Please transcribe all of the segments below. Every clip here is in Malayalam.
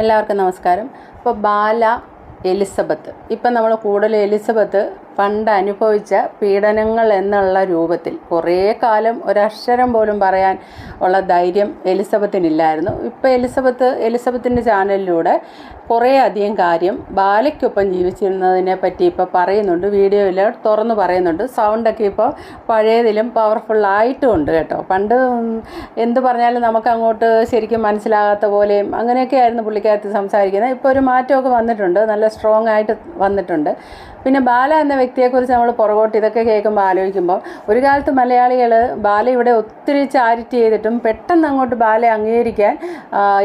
എല്ലാവർക്കും നമസ്കാരം. ഇപ്പോൾ ബാല എലിസബത്ത്. ഇപ്പം നമ്മൾ കൂടുതൽ എലിസബത്ത് പണ്ട് അനുഭവിച്ച പീഡനങ്ങൾ എന്നുള്ള രൂപത്തിൽ കുറേ കാലം ഒരക്ഷരം പോലും പറയാൻ ഉള്ള ധൈര്യം എലിസബത്തിനില്ലായിരുന്നു. ഇപ്പോൾ എലിസബത്ത് എലിസബത്തിന്റെ ചാനലിലൂടെ കുറേ അധികം കാര്യം ബാലയ്ക്കൊപ്പം ജീവിച്ചിരുന്നതിനെ പറ്റി ഇപ്പോൾ പറയുന്നുണ്ട്. വീഡിയോയിൽ തുറന്ന് പറയുന്നുണ്ട്. സൗണ്ടൊക്കെ ഇപ്പോൾ പഴയതിലും പവർഫുള്ളായിട്ടും ഉണ്ട് കേട്ടോ. പണ്ട് എന്ത് പറഞ്ഞാലും നമുക്ക് അങ്ങോട്ട് ശരിക്കും മനസ്സിലാകാത്ത പോലെയും അങ്ങനെയൊക്കെ ആയിരുന്നു പുള്ളിക്കാരത്തി സംസാരിക്കുന്നത്. ഇപ്പോൾ ഒരു മാറ്റമൊക്കെ വന്നിട്ടുണ്ട്. നല്ല സ്ട്രോങ് ആയിട്ട് വന്നിട്ടുണ്ട്. പിന്നെ ബാല എന്ന വ്യക്തിയെക്കുറിച്ച് നമ്മൾ പുറകോട്ട് ഇതൊക്കെ കേൾക്കുമ്പോൾ ആലോചിക്കുമ്പോൾ ഒരു കാലത്ത് മലയാളികൾ ബാല ഇവിടെ ഒത്തിരി ചാരിറ്റി ചെയ്തിട്ടും പെട്ടെന്ന് അങ്ങോട്ട് ബാല അംഗീകരിക്കാൻ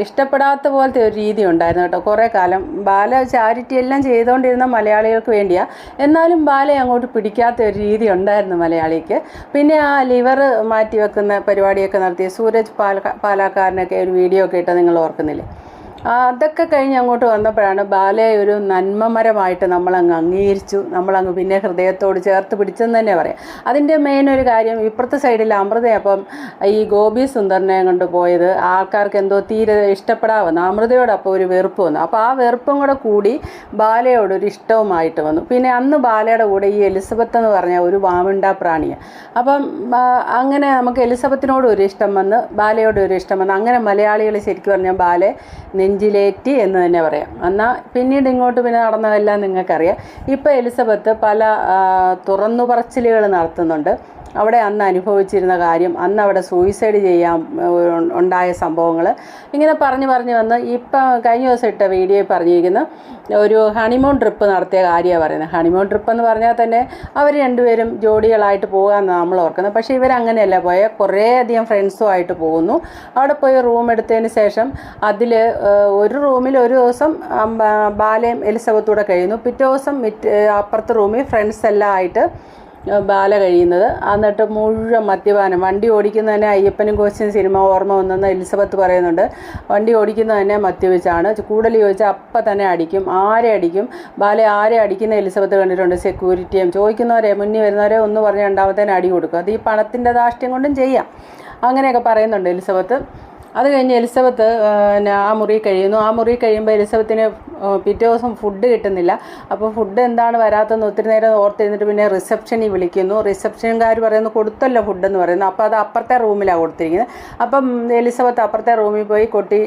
ഇഷ്ടപ്പെടാത്ത പോലത്തെ ഒരു രീതി ഉണ്ടായിരുന്നു കേട്ടോ. കുറേ കാലം. ബാല ചാരിറ്റി എല്ലാം ചെയ്തുകൊണ്ടിരുന്ന മലയാളികൾക്ക് വേണ്ടിയാണ് എന്നാലും ബാലയെ അങ്ങോട്ട് പിടിക്കാത്ത ഒരു രീതി ഉണ്ടായിരുന്നു മലയാളിക്ക്. പിന്നെ ആ ലിവർ മാറ്റി വെക്കുന്ന പരിപാടിയൊക്കെ നടത്തിയ സൂരജ് പാല പാലാക്കാരനൊക്കെ ഒരു വീഡിയോ ഒക്കെ ഇട്ട് നിങ്ങൾ ഓർക്കുന്നില്ലേ? അതൊക്കെ കഴിഞ്ഞ് അങ്ങോട്ട് വന്നപ്പോഴാണ് ബാലയെ ഒരു നന്മമരമായിട്ട് നമ്മളങ്ങ് അംഗീകരിച്ചു. നമ്മളങ്ങ് പിന്നെ ഹൃദയത്തോട് ചേർത്ത് പിടിച്ചെന്ന് തന്നെ പറയാം. അതിന്റെ മെയിൻ ഒരു കാര്യം ഇപ്പുറത്തെ സൈഡിൽ അമൃത അപ്പം ഈ ഗോപി സുന്ദറിനെ കൊണ്ട് പോയത്. ആൾക്കാർക്ക് എന്തോ തീരെ ഇഷ്ടപ്പെടാവുന്നു. അമൃതയോട് അപ്പോൾ ഒരു വെറുപ്പ് വന്നു. അപ്പോൾ ആ വെറുപ്പും കൂടെ കൂടി ബാലയോട് ഒരു ഇഷ്ടവുമായിട്ട് വന്നു. പിന്നെ അന്ന് ബാലയുടെ കൂടെ ഈ എലിസബത്ത് എന്ന് പറഞ്ഞ ഒരു വാമിണ്ട പ്രാണിയാണ് അപ്പം അങ്ങനെ നമുക്ക് എലിസബത്തിനോട് ഒരു ഇഷ്ടം വന്ന് ബാലയോട് ഒരു ഇഷ്ടം വന്ന് അങ്ങനെ മലയാളികൾ ശരിക്കും പറഞ്ഞാൽ ബാലെ നെഞ്ചിലേറ്റി എന്ന് തന്നെ പറയാം. എന്നാൽ പിന്നീട് ഇങ്ങോട്ട് പിന്നെ നടന്നതെല്ലാം നിങ്ങൾക്കറിയാം. ഇപ്പോൾ എലിസബത്ത് പല തുറന്നു പറച്ചിലുകൾ നടത്തുന്നുണ്ട്. അവിടെ അന്ന് അനുഭവിച്ചിരുന്ന കാര്യം അന്ന് അവിടെ സൂയിസൈഡ് ചെയ്യാൻ ഉണ്ടായ സംഭവങ്ങൾ ഇങ്ങനെ പറഞ്ഞു പറഞ്ഞു വന്ന് ഇപ്പം കഴിഞ്ഞ ദിവസം ഇട്ട വീഡിയോയിൽ പറഞ്ഞിരിക്കുന്ന ഒരു ഹണിമൂൺ ട്രിപ്പ് നടത്തിയ കാര്യമാണ് പറയുന്നത് ഹണിമൂൺ ട്രിപ്പ് എന്ന് പറഞ്ഞാൽ തന്നെ അവർ രണ്ടുപേരും ജോഡികളായിട്ട് പോകാമെന്ന് നമ്മൾ ഓർക്കുന്നത്. പക്ഷേ ഇവരങ്ങനെയല്ല പോയ. കുറേ അധികം ഫ്രണ്ട്സുമായിട്ട് പോകുന്നു. അവിടെ പോയി റൂം എടുത്തതിന് ശേഷം അതിൽ ഒരു റൂമിൽ ഒരു ദിവസം ബാലയും എലിസബത്തൂടെ കഴിയുന്നു. പിറ്റേ ദിവസം അപ്പുറത്തെ റൂമിൽ ഫ്രണ്ട്സ് എല്ലാം ആയിട്ട് ബാല കഴിയുന്നത്. എന്നിട്ട് മുഴുവൻ മദ്യപാനം. വണ്ടി ഓടിക്കുന്നത് തന്നെ അയ്യപ്പനും കോച്ചും സിനിമ ഓർമ്മ വന്നെന്ന് എലിസബത്ത് പറയുന്നുണ്ട്. വണ്ടി ഓടിക്കുന്നത് തന്നെ മദ്യപിച്ചാണ്. കൂടുതൽ ചോദിച്ചാൽ അപ്പം തന്നെ അടിക്കും. ആരെ അടിക്കും? ബാല ആരെ അടിക്കുന്ന എലിസബത്ത് കണ്ടിട്ടുണ്ട് സെക്യൂരിറ്റിയും ചോദിക്കുന്നവരെ മുന്നിൽ വരുന്നവരെ ഒന്ന് പറഞ്ഞ് രണ്ടാമത്തേന് അടി കൊടുക്കും. അത് ഈ പണത്തിന്റെ ദാഷ്ട്യം കൊണ്ടും ചെയ്യാം. അങ്ങനെയൊക്കെ പറയുന്നുണ്ട് എലിസബത്ത്. അത് കഴിഞ്ഞ് എലിസബത്ത് പിന്നെ ആ മുറി കഴിയുന്നു. ആ മുറി കഴിയുമ്പോൾ എലിസബത്തിന് പിറ്റേ ദിവസം ഫുഡ് കിട്ടുന്നില്ല. അപ്പോൾ ഫുഡ് എന്താണ് വരാത്തതെന്ന് ഒത്തിരി നേരം ഓർത്തിരുന്നിട്ട് പിന്നെ റിസപ്ഷനിൽ വിളിക്കുന്നു. റിസപ്ഷൻകാർ പറയുന്നു കൊടുത്തല്ലോ ഫുഡ് എന്ന് പറയുന്നു. അപ്പോൾ അത് അപ്പുറത്തെ റൂമിലാണ് കൊടുത്തിരിക്കുന്നത്. അപ്പം എലിസബത്ത് അപ്പുറത്തെ റൂമിൽ പോയി കൊട്ടി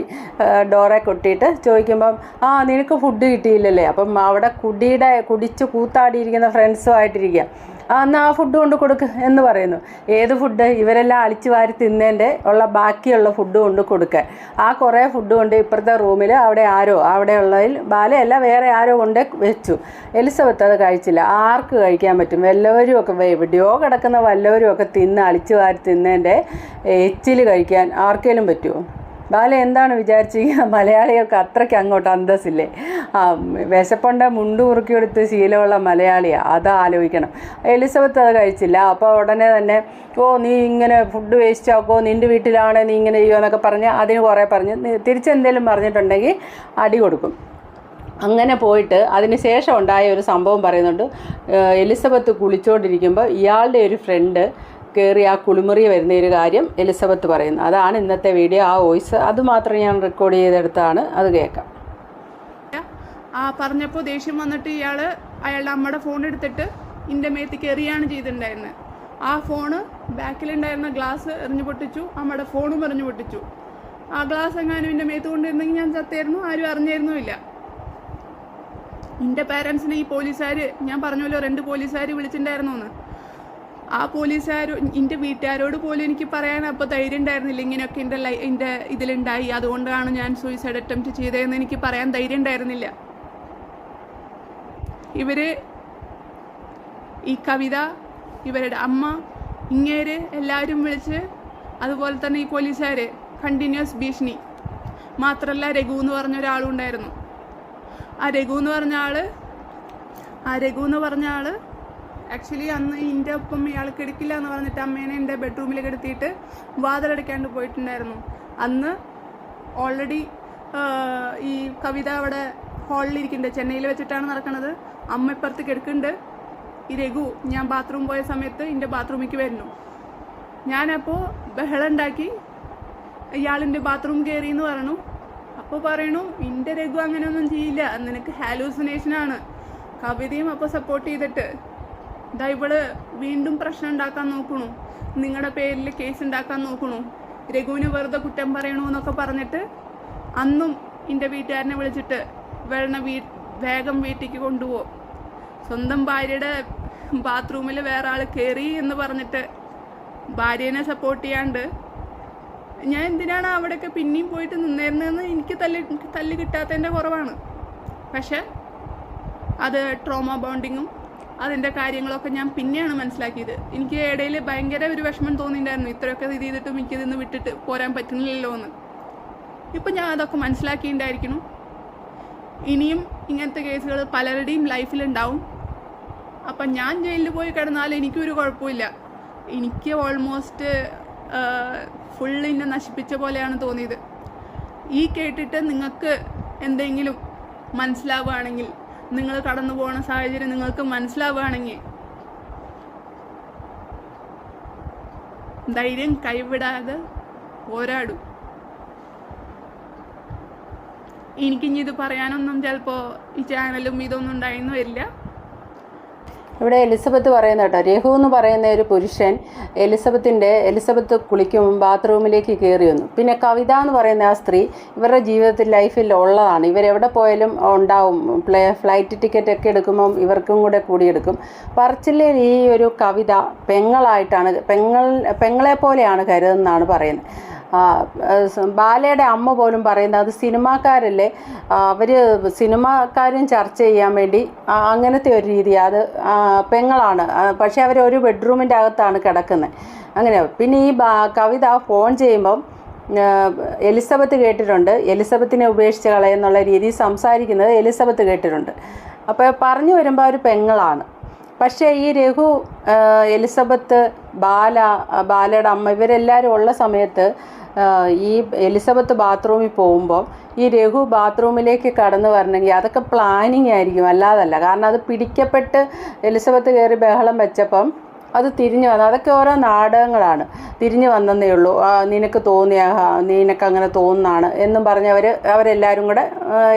ഡോറെ കൊട്ടിയിട്ട് ചോദിക്കുമ്പം ആ നിനക്ക് ഫുഡ് കിട്ടിയില്ലല്ലേ? അപ്പം അവിടെ കുടിയുടെ കുടിച്ച് കൂത്താടിയിരിക്കുന്ന ഫ്രണ്ട്സുമായിട്ടിരിക്കുക എന്നാൽ ആ ഫുഡ് കൊണ്ട് കൊടുക്ക് എന്ന് പറയുന്നു. ഏത് ഫുഡ് ഇവരെല്ലാം അളിച്ചു വാരി തിന്നേന്റെ ഉള്ള ബാക്കിയുള്ള ഫുഡ് കൊണ്ട് കൊടുക്കുക ആ കുറേ ഫുഡ് കൊണ്ട് ഇപ്പുറത്തെ റൂമിൽ അവിടെ ആരോ അവിടെ ഉള്ളതിൽ ബാലയല്ല വേറെ ആരോ കൊണ്ട് വെച്ചു. എലിസബത്ത് അത് കഴിച്ചില്ല. ആർക്ക് കഴിക്കാൻ പറ്റും? വല്ലവരും ഒക്കെ എവിടെയോ കിടക്കുന്ന വല്ലവരും ഒക്കെ തിന്ന് അളിച്ചു വാരി തിന്നേന്റെ എച്ചിൽ കഴിക്കാൻ ആർക്കേലും പറ്റുമോ ബാല എന്താണ് വിചാരിച്ചിരിക്കുക മലയാളികൾക്ക് അത്രയ്ക്ക് അങ്ങോട്ട് അന്തസ്സില്ലേ? ആ വിശപ്പൊണ്ട മുണ്ട് കുറുക്കിയെടുത്ത് ശീലമുള്ള മലയാളിയാണ് അത് ആലോചിക്കണം. എലിസബത്ത് അത് കഴിച്ചില്ല. അപ്പോൾ ഉടനെ തന്നെ ഓ നീ ഇങ്ങനെ ഫുഡ് വേസ്റ്റ് ആക്കോ? നിന്റെ വീട്ടിലാണ് നീ ഇങ്ങനെ ചെയ്യുമോ എന്നൊക്കെ പറഞ്ഞ് അതിന് കുറേ പറഞ്ഞ് തിരിച്ചെന്തെങ്കിലും പറഞ്ഞിട്ടുണ്ടെങ്കിൽ അടി കൊടുക്കും. അങ്ങനെ പോയിട്ട് അതിന് ശേഷം ഉണ്ടായ ഒരു സംഭവം പറയുന്നുണ്ട്. എലിസബത്ത് കുളിച്ചുകൊണ്ടിരിക്കുമ്പോൾ ഇയാളുടെ ഒരു ഫ്രണ്ട് കയറി ആ കുളിമുറി വരുന്ന ഒരു കാര്യം എലിസബത്ത് പറയുന്നു. അതാണ് ഇന്നത്തെ വീഡിയോ ആ വോയിസ് അത് മാത്രം ഞാൻ റെക്കോർഡ് ചെയ്തെടുത്താണ്. അത് കേൾക്കാം. ആ പറഞ്ഞപ്പോൾ ദേഷ്യം വന്നിട്ട് ഇയാൾ അയാളുടെ അമ്മയുടെ ഫോൺ എടുത്തിട്ട് ഇന്റെ മേത്തേക്ക് എറിയാണ് ചെയ്തിട്ടുണ്ടായിരുന്നത് ആ ഫോണ് ബാക്കിലുണ്ടായിരുന്ന ഗ്ലാസ് എറിഞ്ഞു പൊട്ടിച്ചു അമ്മയുടെ ഫോണും എറിഞ്ഞു പൊട്ടിച്ചു. ആ ഗ്ലാസ് എങ്ങാനും എന്റെ മേത്ത് കൊണ്ടിരുന്നെങ്കിൽ ഞാൻ ചത്തായിരുന്നു ആരും അറിഞ്ഞായിരുന്നുമില്ല. എന്റെ പാരൻസിനെ ഈ പോലീസുകാർ ഞാൻ പറഞ്ഞല്ലോ രണ്ട് പോലീസുകാർ വിളിച്ചിട്ടുണ്ടായിരുന്നു എന്ന് ആ പോലീസുകാർ എന്റെ വീട്ടുകാരോട് പോലും എനിക്ക് പറയാൻ അപ്പോൾ ധൈര്യം ഉണ്ടായിരുന്നില്ല. ഇങ്ങനെയൊക്കെ എന്റെ ലൈ എന്റെ ഇതിലുണ്ടായി. അതുകൊണ്ടാണ് ഞാൻ സൂയിസൈഡ് അറ്റംപ്റ്റ് ചെയ്തതെന്ന് എനിക്ക് പറയാൻ ധൈര്യം ഉണ്ടായിരുന്നില്ല. ഇവർ ഈ കവിത ഇവരുടെ അമ്മ ഇങ്ങേര് എല്ലാവരും വിളിച്ച് അതുപോലെ തന്നെ ഈ പോലീസുകാർ കണ്ടിന്യൂസ് ഭീഷണി. മാത്രമല്ല രഘു എന്ന് പറഞ്ഞ ഒരാളും ഉണ്ടായിരുന്നു. ആ രഘു എന്ന് പറഞ്ഞ ആൾ ആ രഘു എന്ന് പറഞ്ഞ ആൾ ആക്ച്വലി അന്ന് എന്റെ ഒപ്പം ഇയാൾ കിടക്കില്ല എന്ന് പറഞ്ഞിട്ട് അമ്മേനെ എന്റെ ബെഡ്റൂമിൽ കിടത്തിയിട്ട് വാതിലടയ്ക്കാണ്ട് പോയിട്ടുണ്ടായിരുന്നു. അന്ന് ഓൾറെഡി ഈ കവിത അവിടെ ഹാളിൽ ഇരിക്കുന്നുണ്ട്. ചെന്നൈയിൽ വെച്ചിട്ടാണ് നടക്കുന്നത് അമ്മ ഇപ്പുറത്ത് കിടക്കുന്നുണ്ട് ഈ രഘു ഞാൻ ബാത്റൂം പോയ സമയത്ത് എന്റെ ബാത്റൂമിലേക്ക് വരുന്നു. ഞാനപ്പോൾ ബഹളം ഉണ്ടാക്കി. ഇയാളിന്റെ ബാത്റൂം കയറി എന്ന് പറഞ്ഞു. അപ്പോൾ പറയണു ഇന്റെ രഘു അങ്ങനെയൊന്നും ചെയ്യില്ല. നിനക്ക് ഹാലൂസിനേഷനാണ് കവിതയും അപ്പോൾ സപ്പോർട്ട് ചെയ്തിട്ട്. ഇതാ ഇവൾ വീണ്ടും പ്രശ്നം ഉണ്ടാക്കാൻ നോക്കണു. നിങ്ങളുടെ പേരിൽ കേസ് ഉണ്ടാക്കാൻ നോക്കണു. രഘുവിന് വെറുതെ കുറ്റം പറയണു എന്നൊക്കെ പറഞ്ഞിട്ട് അന്നും എന്റെ വീട്ടുകാരനെ വിളിച്ചിട്ട് വെള്ളം വീ വേഗം വീട്ടിലേക്ക് കൊണ്ടുപോകും സ്വന്തം ഭാര്യയുടെ ബാത്റൂമിൽ വേറെ ആൾ കയറി എന്ന് പറഞ്ഞിട്ട് ഭാര്യനെ സപ്പോർട്ട് ചെയ്യാണ്ട് ഞാൻ എന്തിനാണ് അവിടെയൊക്കെ പിന്നെയും പോയിട്ട് നിന്നിരുന്നതെന്ന് എനിക്ക് തല്ല് തല്ല് കിട്ടാത്തതിന്റെ കുറവാണ്. പക്ഷെ അത് ട്രോമ ബോണ്ടിങ്ങും അതിന്റെ കാര്യങ്ങളൊക്കെ ഞാൻ പിന്നെയാണ് മനസ്സിലാക്കിയത്. എനിക്ക് ഇടയിൽ ഭയങ്കര ഒരു വിഷമം തോന്നിയിട്ടുണ്ടായിരുന്നു. ഇത്രയൊക്കെ ഇത് ചെയ്തിട്ടും എനിക്ക് ഇതിന്ന് വിട്ടിട്ട് പോരാൻ പറ്റുന്നില്ലല്ലോ എന്ന്. ഇപ്പം ഞാൻ അതൊക്കെ മനസ്സിലാക്കിയിട്ടുണ്ടായിരിക്കണം. ഇനിയും ഇങ്ങനത്തെ കേസുകൾ പലരുടെയും ലൈഫിലുണ്ടാവും. അപ്പം ഞാൻ ജയിലിൽ പോയി കിടന്നാൽ എനിക്കൊരു കുഴപ്പമില്ല. എനിക്ക് ഓൾമോസ്റ്റ് ഫുള്ളിനെ നശിപ്പിച്ച പോലെയാണ് തോന്നിയത്. ഈ കേട്ടിട്ട് നിങ്ങൾക്ക് എന്തെങ്കിലും മനസ്സിലാവുകയാണെങ്കിൽ നിങ്ങൾ കടന്നു പോകുന്ന സാഹചര്യം നിങ്ങൾക്ക് മനസ്സിലാവുകയാണെങ്കിൽ ധൈര്യം കൈവിടാതെ പോരാടും. എനിക്കിനി ഇത് പറയാനൊന്നും ചിലപ്പോൾ ഈ ചാനലും ഇതൊന്നും ഉണ്ടായിരുന്നു വരില്ല. ഇവിടെ എലിസബത്ത് പറയുന്ന കേട്ടോ രഘു എന്ന് പറയുന്ന ഒരു പുരുഷൻ എലിസബത്തിന്റെ എലിസബത്ത് കുളിക്കും ബാത്റൂമിലേക്ക് കയറി വന്നു. പിന്നെ കവിത എന്ന് പറയുന്ന ആ സ്ത്രീ ഇവരുടെ ജീവിതത്തിൽ ലൈഫിൽ ഉള്ളതാണ്. ഇവരെവിടെ പോയാലും ഉണ്ടാവും. പ്ലേ ഫ്ലൈറ്റ് ടിക്കറ്റ് ഒക്കെ എടുക്കുമ്പം ഇവർക്കും കൂടെ കൂടിയെടുക്കും. പറച്ചിലെ ഈ ഒരു കവിത പെങ്ങളായിട്ടാണ് പെങ്ങൾ പെങ്ങളെ പോലെയാണ് കരുതെന്നാണ് പറയുന്നത്. ബാലയുടെ അമ്മ പോലും പറയുന്നത് അത് സിനിമാക്കാരല്ലേ? അവർ സിനിമാക്കാരും ചർച്ച ചെയ്യാൻ വേണ്ടി അങ്ങനത്തെ ഒരു രീതി അത് പെങ്ങളാണ്. പക്ഷെ അവർ ഒരു ബെഡ്റൂമിന്റെ അകത്താണ് കിടക്കുന്നത് അങ്ങനെ പിന്നെ ഈ കവിത ഫോൺ ചെയ്യുമ്പം എലിസബത്ത് കേട്ടിട്ടുണ്ട്. എലിസബത്തിനെ ഉപേക്ഷിച്ച് കളയെന്നുള്ള രീതിയിൽ സംസാരിക്കുന്നത് എലിസബത്ത് കേട്ടിട്ടുണ്ട്. അപ്പോൾ പറഞ്ഞു വരുമ്പോൾ ഒരു പെങ്ങളാണ്. പക്ഷേ ഈ രഘു എലിസബത്ത് ബാല ബാലയുടെ അമ്മ ഇവരെല്ലാവരും ഉള്ള സമയത്ത് ഈ എലിസബത്ത് ബാത്റൂമിൽ പോകുമ്പോൾ ഈ രഘു ബാത്റൂമിലേക്ക് കടന്നു വരണമെങ്കിൽ അതൊക്കെ പ്ലാനിങ് ആയിരിക്കും അല്ലാതല്ല. കാരണം അത് പിടിക്കപ്പെട്ട് എലിസബത്ത് കയറി ബഹളം വെച്ചപ്പം അത് തിരിഞ്ഞു വന്നു അതൊക്കെ ഓരോ നാടകങ്ങളാണ്. തിരിഞ്ഞു വന്നതേ ഉള്ളൂ. നിനക്ക് തോന്നിയ നിനക്ക് അങ്ങനെ തോന്നുന്നതാണ് എന്നും പറഞ്ഞ് അവർ അവരെല്ലാവരും കൂടെ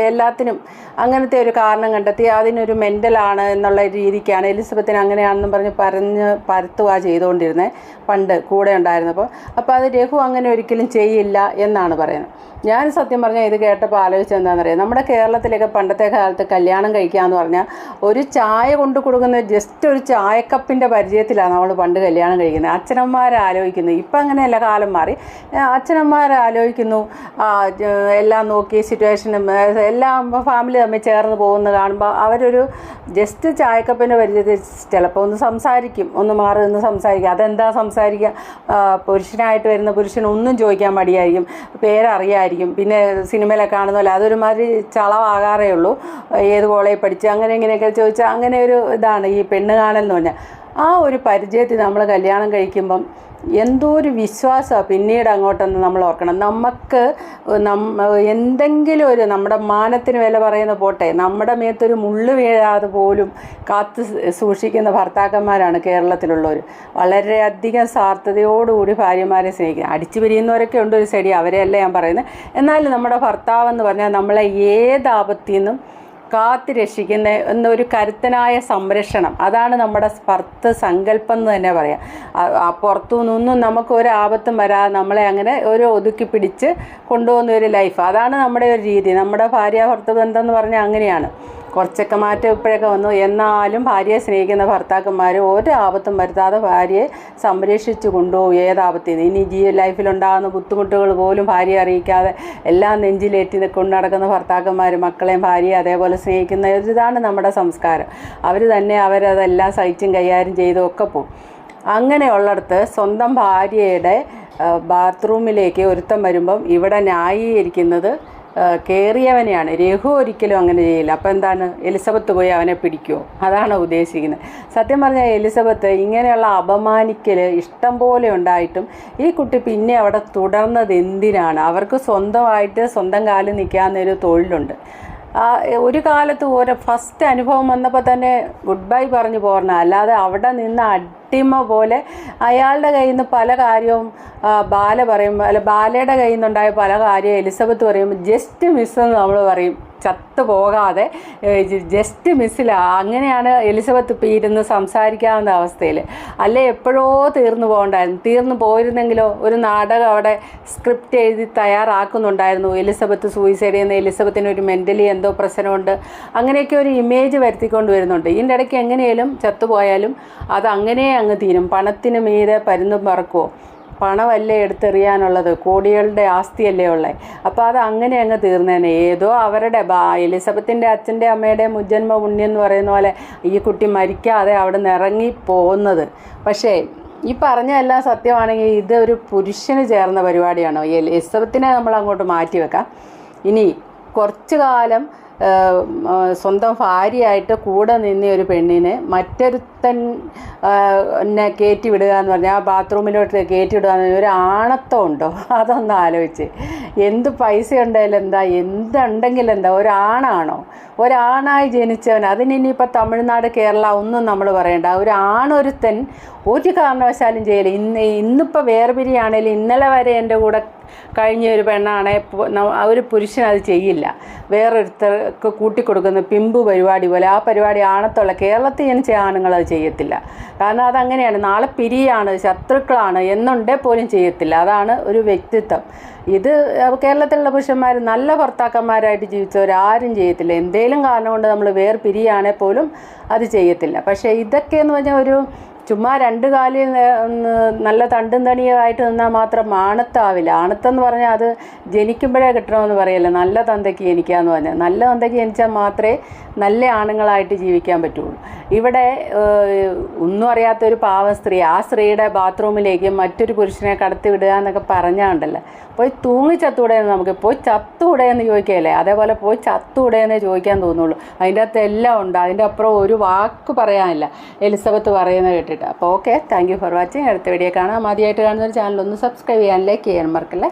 എല്ലാത്തിനും അങ്ങനത്തെ ഒരു കാരണം കണ്ടെത്തി. അതിനൊരു മെന്റലാണ് എന്നുള്ള രീതിക്കാണ് എലിസബത്തിന് അങ്ങനെയാണെന്നും പറഞ്ഞ് പറഞ്ഞ് പരത്തുക ചെയ്തുകൊണ്ടിരുന്നത് പണ്ട് കൂടെ ഉണ്ടായിരുന്നപ്പോൾ. അപ്പോൾ അത് രഘു അങ്ങനെ ഒരിക്കലും ചെയ്യില്ല എന്നാണ് പറയുന്നത്. ഞാൻ സത്യം പറഞ്ഞാൽ ഇത് കേട്ടപ്പോൾ ആലോചിച്ചത് എന്താണെന്നറിയാം? നമ്മുടെ കേരളത്തിലൊക്കെ പണ്ടത്തെ കാലത്ത് കല്യാണം കഴിക്കുക കഴിക്കാന്ന് പറഞ്ഞാൽ ഒരു ചായ കൊണ്ടു കൊടുക്കുന്ന ജസ്റ്റ് ഒരു ചായക്കപ്പിന്റെ പരിചയത്തിലാണ് നമ്മൾ പണ്ട് കല്യാണം കഴിക്കുന്നത്. അച്ഛനമ്മമാർ ആലോചിക്കുന്നു. ഇപ്പം അങ്ങനെയല്ല കാലം മാറി. അച്ഛനമ്മമാർ ആലോചിക്കുന്നു. എല്ലാം നോക്കി സിറ്റുവേഷനും എല്ലാം ഫാമിലി തമ്മിൽ ചേർന്ന് പോകുന്നത് കാണുമ്പോൾ അവരൊരു ജസ്റ്റ് ചായക്കപ്പിന്റെ പരിചയത്തിൽ ചിലപ്പോൾ ഒന്ന് സംസാരിക്കും. ഒന്ന് മാറി നിന്ന് സംസാരിക്കും. അതെന്താ സംസാരിക്കുക പുരുഷനായിട്ട് വരുന്ന പുരുഷൻ ഒന്നും ചോദിക്കാൻ മടിയായിരിക്കും. പേരറിയായിരിക്കും. പിന്നെ സിനിമയിലൊക്കെ കാണുന്ന പോലെ അതൊരുമാതിരി ചളവാകാറേ ഉള്ളൂ. ഏത് കോളേജിൽ പഠിച്ച് അങ്ങനെ ഇങ്ങനെയൊക്കെ ചോദിച്ചാൽ അങ്ങനെ ഒരു ഇതാണ് ഈ പെണ്ണ് കാണൽ എന്ന് പറഞ്ഞാൽ ആ ഒരു പരിചയത്തിൽ നമ്മൾ കല്യാണം കഴിക്കുമ്പം എന്തോ ഒരു വിശ്വാസമാണ് പിന്നീട് അങ്ങോട്ടൊന്ന് നമ്മൾ ഓർക്കണം. നമുക്ക് നമ്മ എന്തെങ്കിലും ഒരു നമ്മുടെ മാനത്തിന് വില പറയുന്ന പോട്ടെ നമ്മുടെ മേത്തൊരു മുള്ളു വീഴാതെ പോലും കാത്ത് സൂക്ഷിക്കുന്ന ഭർത്താക്കന്മാരാണ് കേരളത്തിലുള്ളവർ വളരെയധികം സാർത്ഥതയോടുകൂടി ഭാര്യമാരെ സ്നേഹിക്കുന്നത് അടിച്ചു പിരിയുന്നവരൊക്കെ ഉണ്ട് ഒരു ശരി അവരെയല്ല ഞാൻ പറയുന്നത്. എന്നാലും നമ്മുടെ ഭർത്താവെന്ന് പറഞ്ഞാൽ നമ്മളെ ഏത് ആപത്തിൽ നിന്നും കാത്തു രക്ഷിക്കുന്ന എന്നൊരു കരുത്തനായ സംരക്ഷണം. അതാണ് നമ്മുടെ സ്പർത്ത് സങ്കല്പം എന്ന് തന്നെ പറയാം. പുറത്തു നിന്നും നമുക്ക് ഒരു ആപത്തും വരാതെ നമ്മളെ അങ്ങനെ ഒരു ഒതുക്കി പിടിച്ച് കൊണ്ടുപോകുന്ന ഒരു ലൈഫ് അതാണ് നമ്മുടെ ഒരു രീതി. നമ്മുടെ ഭാര്യ ഭർത്തബന്ധം എന്ന് പറഞ്ഞാൽ അങ്ങനെയാണ്. കുറച്ചൊക്കെ മാറ്റം ഇപ്പോഴൊക്കെ വന്നു. എന്നാലും ഭാര്യയെ സ്നേഹിക്കുന്ന ഭർത്താക്കന്മാർ ഒരു ആപത്തും വരുത്താതെ ഭാര്യയെ സംരക്ഷിച്ചു കൊണ്ടുപോകും ഏതാപത്തിൽ നിന്ന് ഇനി ജീവ ലൈഫിലുണ്ടാകുന്ന ബുദ്ധിമുട്ടുകൾ പോലും ഭാര്യയെ അറിയിക്കാതെ എല്ലാം നെഞ്ചിലേറ്റി കൊണ്ട് നടക്കുന്ന ഭർത്താക്കന്മാർ മക്കളെയും ഭാര്യയെ അതേപോലെ സ്നേഹിക്കുന്ന ഇതാണ് നമ്മുടെ സംസ്കാരം. അവർ തന്നെ അവരതെല്ലാം സഹിച്ചും കൈകാര്യം ചെയ്തും ഒക്കെ പോകും അങ്ങനെയുള്ളിടത്ത് സ്വന്തം ഭാര്യയുടെ ബാത്റൂമിലേക്ക് ഒരുത്തം വരുമ്പം ഇവിടെ ന്യായീകരിക്കുന്നത് കയറിയവനെയാണ് രഘു ഒരിക്കലും അങ്ങനെ ചെയ്യില്ല. അപ്പോൾ എന്താണ്? എലിസബത്ത് പോയി അവനെ പിടിക്കുമോ അതാണ് ഉദ്ദേശിക്കുന്നത്. സത്യം പറഞ്ഞാൽ എലിസബത്ത് ഇങ്ങനെയുള്ള അപമാനിക്കൽ ഇഷ്ടം പോലെ ഉണ്ടായിട്ടും ഈ കുട്ടി പിന്നെ അവിടെ തുടർന്നത് എന്തിനാണ്? അവർക്ക് സ്വന്തമായിട്ട് സ്വന്തം കാലിൽ നിൽക്കാവുന്നൊരു തൊഴിലുണ്ട്. ഒരു കാലത്ത് ഓരോ ഫസ്റ്റ് അനുഭവം വന്നപ്പോൾ തന്നെ ഗുഡ് ബൈ പറഞ്ഞു പോരണം അല്ലാതെ അവിടെ നിന്ന് അടിമ പോലെ അയാളുടെ കയ്യിൽ നിന്ന് പല കാര്യവും ബാല പറയും. അല്ല ബാലയുടെ കയ്യിൽ നിന്നുണ്ടായ പല കാര്യവും എലിസബത്ത് പറയും. ജസ്റ്റ് മിസ് എന്ന് നമ്മൾ പറയും. ചത്തു പോകാതെ ജസ്റ്റ് മിസ്സിലാണ് അങ്ങനെയാണ് എലിസബത്ത് ഇപ്പോൾ ഇരുന്ന് സംസാരിക്കാവുന്ന അവസ്ഥയിൽ അല്ലേ എപ്പോഴോ തീർന്നു പോകണ്ടായിരുന്നു. തീർന്നു പോയിരുന്നെങ്കിലോ ഒരു നാടകം അവിടെ സ്ക്രിപ്റ്റ് എഴുതി തയ്യാറാക്കുന്നുണ്ടായിരുന്നു. എലിസബത്ത് സൂയിസൈഡ് ചെയ്യുന്ന എലിസബത്തിന് ഒരു മെന്റലി എന്തോ പ്രശ്നമുണ്ട്. അങ്ങനെയൊക്കെ ഒരു ഇമേജ് വരുത്തിക്കൊണ്ട് വരുന്നുണ്ട്. ഇതിന്റെ ഇടയ്ക്ക് എങ്ങനെയാലും ചത്തുപോയാലും അത് അങ്ങനെ അങ്ങ് തീരും. പണത്തിന് മീതെ പരുന്നും പറക്കുമോ പണമല്ലേ എടുത്തെറിയാനുള്ളത്? കോടികളുടെ ആസ്തിയല്ലേ ഉള്ളത് അപ്പോൾ അത് അങ്ങനെ അങ്ങ് തീർന്നേനെ. ഏതോ അവരുടെ എലിസബത്തിന്റെ അച്ഛന്റെ അമ്മയുടെ മുജ്ജന്മ പുണ്യം എന്ന് പറയുന്ന പോലെ ഈ കുട്ടി മരിക്കാതെ അവിടെ നിന്ന് ഇറങ്ങി പോകുന്നത് പക്ഷേ ഈ പറഞ്ഞ എല്ലാം സത്യമാണെങ്കിൽ ഇത് ഒരു പുരുഷന് ചേർന്ന പരിപാടിയാണോ? എലിസബത്തിനെ നമ്മൾ അങ്ങോട്ട് മാറ്റി വെക്കാം ഇനി കുറച്ചു കാലം സ്വന്തം ഭാര്യയായിട്ട് കൂടെ നിന്ന ഒരു പെണ്ണിനെ മറ്റൊരുത്തൻ എന്നെ കയറ്റി വിടുക എന്ന് പറഞ്ഞാൽ ആ ബാത്റൂമിലോട്ട് കയറ്റി വിടുക എന്ന് ഒരു ആണത്തം ഉണ്ടോ? അതൊന്ന് ആലോചിച്ച്. എന്ത് പൈസ ഉണ്ടെങ്കിലും എന്താ എന്തുണ്ടെങ്കിലും എന്താ ഒരാണാണോ? ഒരാണായി ജനിച്ചവൻ അതിന് ഇനിയിപ്പോൾ തമിഴ്നാട് കേരള ഒന്നും നമ്മൾ പറയണ്ട. ഒരു ആണൊരുത്തൻ ഒരു കാരണവശാലും ചെയ്യില്ല. ഇന്ന് ഇന്നിപ്പോൾ വേർപിരിയാണേലും ഇന്നലെ വരെ എന്റെ കൂടെ കഴിഞ്ഞ ഒരു പെണ്ണാണെ ഒരു പുരുഷൻ അത് ചെയ്യില്ല വേറൊരുത്തർക്ക് കൂട്ടിക്കൊടുക്കുന്ന പിമ്പ് പരിപാടി പോലെ ആ പരിപാടി ആണത്തുള്ള കേരളത്തിൽ ജനിച്ച ആണുങ്ങൾ അത് ചെയ്യത്തില്ല. കാരണം അതങ്ങനെയാണ്. നാളെ പിരിയാണ് ശത്രുക്കളാണ് എന്നുണ്ടേ പോലും ചെയ്യത്തില്ല. അതാണ് ഒരു വ്യക്തിത്വം. ഇത് കേരളത്തിലുള്ള പുരുഷന്മാർ നല്ല ഭർത്താക്കന്മാരായിട്ട് ജീവിച്ചവരാരും ചെയ്യത്തില്ല. എന്തേലും കാരണം കൊണ്ട് നമ്മൾ വേർ പിരിയാണെ പോലും അത് ചെയ്യത്തില്ല. പക്ഷേ ഇതൊക്കെ എന്ന് പറഞ്ഞാൽ ഒരു ചുമ്മാ രണ്ട് കാലിൽ നല്ല തണ്ടും തണിയുമായിട്ട് നിന്നാൽ മാത്രം ആണത്താവില്ല. ആണത്തെന്ന് പറഞ്ഞാൽ അത് ജനിക്കുമ്പോഴേ കിട്ടണമെന്ന് പറയല്ല. നല്ല തന്തയ്ക്ക് ജനിക്കാമെന്ന് പറഞ്ഞാൽ. നല്ല തന്തയ്ക്ക് ജനിച്ചാൽ മാത്രമേ നല്ല ആണുങ്ങളായിട്ട് ജീവിക്കാൻ പറ്റുള്ളൂ. ഇവിടെ ഒന്നും അറിയാത്ത ഒരു പാവ സ്ത്രീ ആ സ്ത്രീയുടെ ബാത്റൂമിലേക്ക് മറ്റൊരു പുരുഷനെ കടത്തി വിടുക എന്നൊക്കെ പറഞ്ഞാണ്ടല്ലോ. പോയി എന്ന് നമുക്ക് പോയി ചത്തൂടെ എന്ന് ചോദിക്കുകയല്ലേ. അതേപോലെ പോയി ചത്തൂടെ എന്നേ ചോദിക്കാൻ തോന്നുള്ളൂ. അതിന്റെ അകത്ത് എല്ലാം ഉണ്ട്. അതിന്റെ അപ്പുറം ഒരു വാക്ക് പറയാനില്ല. എലിസബത്ത് പറയുന്നത് കേട്ടിട്ട്. അപ്പോൾ okay thank you for watching. അടുത്ത വീഡിയോ കാണാം. ആദ്യമായിട്ട് കാണുന്ന ചാനൽ ഒന്ന് സബ്സ്ക്രൈബ് ചെയ്യാൻ ലൈക്ക് ചെയ്യാൻ മറക്കല്ലേ?